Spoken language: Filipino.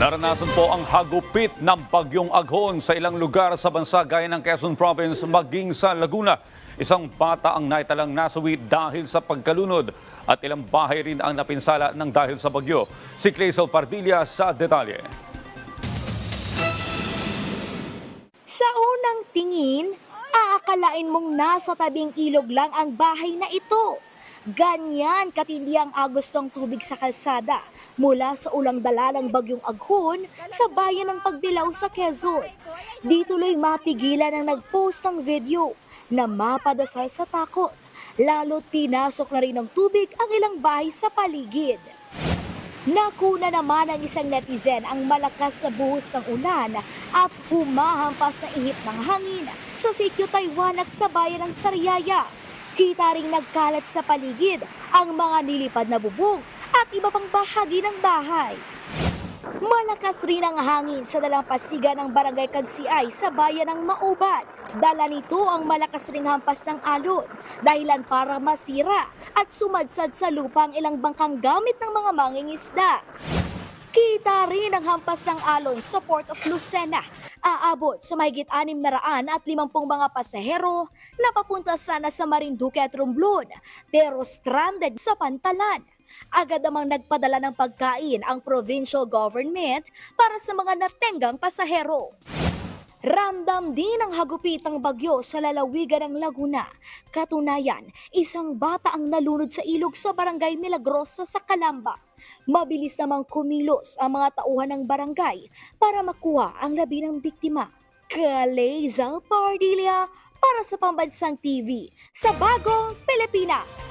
Naranasan po ang hagupit ng bagyong aghon sa ilang lugar sa bansa gaya ng Quezon Province maging sa Laguna. Isang bata ang naitalang nasawi dahil sa pagkalunod at ilang bahay rin ang napinsala ng dahil sa bagyo. Si Clazel Pardilla sa detalye. Sa unang tingin, aakalain mong nasa tabing ilog lang ang bahay na ito. Ganyan katindi ang agos tubig sa kalsada mula sa ulang dala ng bagyong aghon sa bayan ng Pagdilaw sa Quezon. Di tuloy mapigilan ang nagpost ng video na mapadasal sa takot. Lalo't pinasok na rin ng tubig ang ilang bahay sa paligid. Nakuna naman ng isang netizen ang malakas na buhos ng ulan at humahampas na ihip ng hangin sa Sikyo Taiwan at sa bayan ng Sariaya. Kita ring nagkalat sa paligid ang mga nilipad na bubong at iba pang bahagi ng bahay. Malakas rin ang hangin sa dalampasigan ng barangay Kagsiay sa bayan ng Maubat. Dala nito ang malakas ring hampas ng alon, dahilan para masira at sumadsad sa lupa ang ilang bangkang gamit ng mga mangingisda. Kita rin ang hampas ng alon sa Port of Lucena. Aabot sa mahigit 650 mga pasahero na papunta sana sa Marinduque at Romblon, pero stranded sa pantalan. Agad namang nagpadala ng pagkain ang provincial government para sa mga natenggang pasahero. Ramdam din ang hagupitang bagyo sa lalawigan ng Laguna. Katunayan, isang bata ang nalunod sa ilog sa barangay Milagrosa sa Calamba. Mabilis namang kumilos ang mga tauhan ng barangay para makuha ang labi ng biktima. Kalezal Pardilia para sa Pambansang TV sa Bagong Pilipinas.